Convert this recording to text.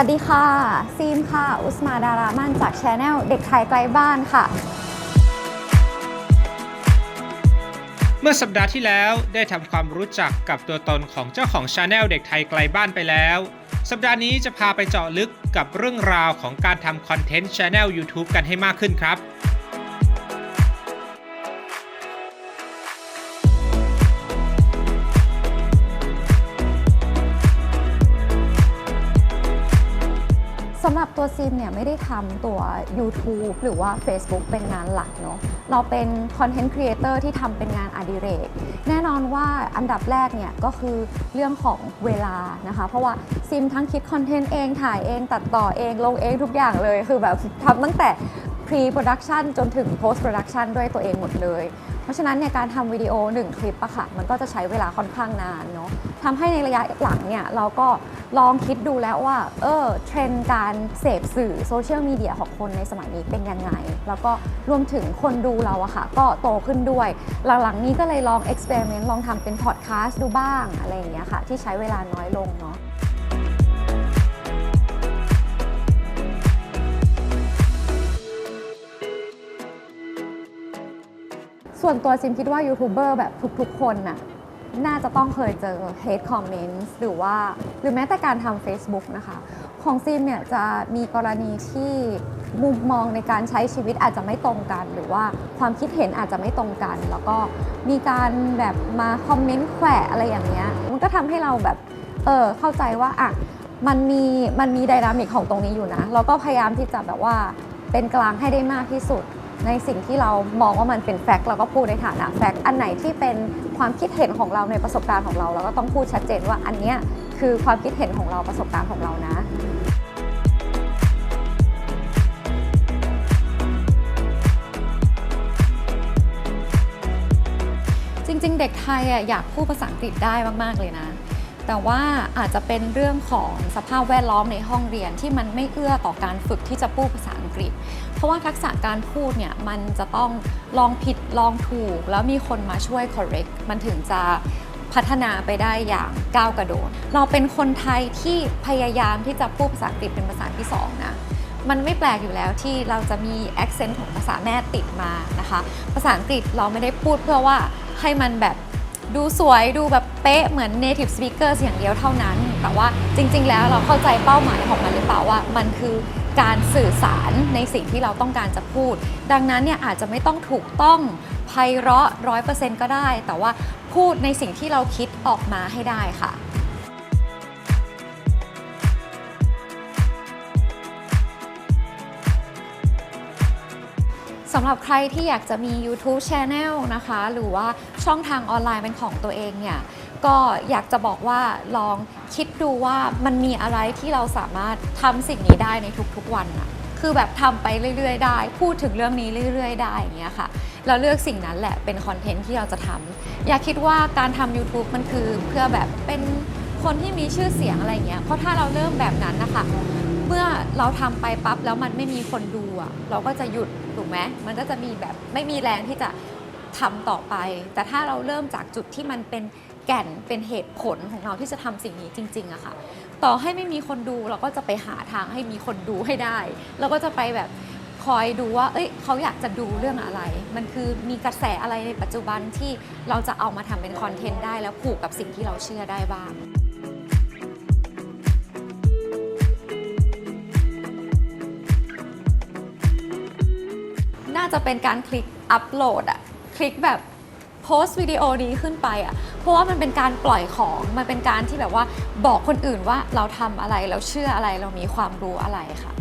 วัสดีค่ะ ซีมค่ะ อุสมาดารามันจากชาแนลเด็กไทยไกลบ้านค่ะ เมื่อสัปดาห์ที่แล้วได้ทำความรู้จักกับตัวตนของเจ้าของชาแนลเด็กไทยไกลบ้านไปแล้ว สัปดาห์นี้จะพาไปเจาะลึกกับเรื่องราวของการทำคอนเทนต์ชาแนล YouTube กันให้มากขึ้นครับ สำหรับตัวซิมเนี่ยไม่ได้ทำตัว YouTube หรือว่า Facebook เป็นงานหลักเนาะเราเป็นคอนเทนต์ครีเอเตอร์ที่ทำเป็นงานอดิเรก แน่นอนว่าอันดับแรกเนี่ยก็คือเรื่องของเวลานะคะ เพราะว่าซิมทั้งคิดคอนเทนต์เองถ่ายเองตัดต่อเองลงเองทุกอย่างเลย คือแบบทำตั้งแต่ pre-production จนถึง post-production ด้วยตัวเองหมดเลย เพราะฉะนั้นเนี่ยการทำวิดีโอ 1 คลิปอะค่ะ มันก็จะใช้เวลาค่อนข้างนานเนาะทำให้ในระยะหลังเนี่ยเราก็ ลองคิดดูแล้วว่า เออเทรนด์การเสพสื่อโซเชียลมีเดียของคนในสมัยนี้เป็นยังไง แล้วก็รวมถึงคนดูเราอะค่ะ ก็โตขึ้นด้วย หลังๆนี้ก็เลยลองเอ็กซ์เพร์เมนต์ลองทำเป็นพอดแคสต์ดูบ้างอะไรอย่างเงี้ยค่ะ ที่ใช้เวลาน้อยลงเนาะส่วนตัวซิมคิดว่ายูทูบเบอร์แบบทุกๆ คนน่ะ น่าจะต้องเคยเจอ hate comments หรือว่าหรือแม้แต่การทำ Facebook นะคะ ของซิมเนี่ยจะมีกรณีที่มุมมองในการใช้ชีวิตอาจจะไม่ตรงกัน หรือว่าความคิดเห็นอาจจะไม่ตรงกัน แล้วก็มีการแบบมาคอมเมนต์แขวะอะไรอย่างเงี้ยมันก็ทำให้เราแบบเออเข้าใจว่าอะมันมีมันมีไดนามิกของตรงนี้อยู่นะ เราก็พยายามที่จะแบบว่าเป็นกลางให้ได้มากที่สุด ในสิ่งที่เรามองว่ามันเป็นแฟกต์เราก็พูดในฐานะแฟกต์อันไหนที่เป็นความคิดเห็นของเราในประสบการณ์ของเรา เราก็ต้องพูดชัดเจนว่าอันเนี้ยคือความคิดเห็นของเราประสบการณ์ของเรานะจริงๆ เด็กไทยอะอยากพูดภาษาอังกฤษได้มาก ๆ เลยนะ แต่ว่าอาจจะเป็นเรื่องของสภาพแวดล้อมในห้องเรียนที่มันไม่เอื้อต่อการฝึกที่จะพูดภาษาอังกฤษ เพราะว่าทักษะการพูดเนี่ยมันจะต้องลองผิดลองถูก แล้วมีคนมาช่วย correct มันถึงจะพัฒนาไปได้อย่างก้าวกระโดด เราเป็นคนไทยที่พยายามที่จะพูดภาษาอังกฤษเป็นภาษาที่สองนะมันไม่แปลกอยู่แล้วที่เราจะมี accent ของภาษาแม่ติดมานะคะ ภาษาอังกฤษเราไม่ได้พูดเพื่อว่าให้มันแบบ ดูสวยดูแบบเป๊ะเหมือน native speaker อย่างเดียวเท่านั้น แต่ว่าจริง ๆ แล้วเราเข้าใจเป้าหมายของมันหรือเปล่าว่า มันคือการสื่อสารในสิ่งที่เราต้องการจะพูด ดังนั้นเนี่ยอาจจะไม่ต้องถูกต้องไพเราะร้อยเปอร์เซ็นต์ก็ได้ แต่ว่าพูดในสิ่งที่เราคิดออกมาให้ได้ค่ะ สำหรับใครที่อยากจะมี YouTube Channel นะคะ หรือว่าช่องทางออนไลน์เป็นของตัวเองเนี่ยก็อยากจะบอกว่าลองคิดดูว่ามันมีอะไรที่เราสามารถทำสิ่งนี้ได้ในทุกๆวันอะคือแบบทำไปเรื่อย ๆ ได้ พูดถึงเรื่องนี้เรื่อย ๆ ได้อย่างเงี้ยค่ะ เราเลือกสิ่งนั้นแหละเป็นคอนเทนต์ที่เราจะทำอย่าคิดว่าการทำ YouTube มันคือเพื่อแบบเป็นคนที่มีชื่อเสียงอะไรเงี้ย เพราะถ้าเราเริ่มแบบนั้นนะคะ เมื่อเราทำไปปั๊บแล้วมันไม่มีคนดูอะเราก็จะหยุดถูกไหมมันก็จะมีแบบไม่มีแรงที่จะทำต่อไป แต่ถ้าเราเริ่มจากจุดที่มันเป็นแก่นเป็นเหตุผลของเราที่จะทำสิ่งนี้จริงๆอะค่ะ ต่อให้ไม่มีคนดูเราก็จะไปหาทางให้มีคนดูให้ได้เราก็จะไปแบบคอยดูว่า เอ้ย เขาอยากจะดูเรื่องอะไร มันคือมีกระแสอะไรในปัจจุบันที่เราจะเอามาทำเป็นคอนเทนต์ได้แล้วผูกกับสิ่งที่เราเชื่อได้บ้าง จะเป็นการคลิกอัปโหลดอะคลิกแบบโพสต์วิดีโอนี้ขึ้นไปอะเพราะว่ามันเป็นการปล่อยของ มันเป็นการที่แบบว่าบอกคนอื่นว่าเราทำอะไร เราเชื่ออะไร เรามีความรู้อะไรค่ะ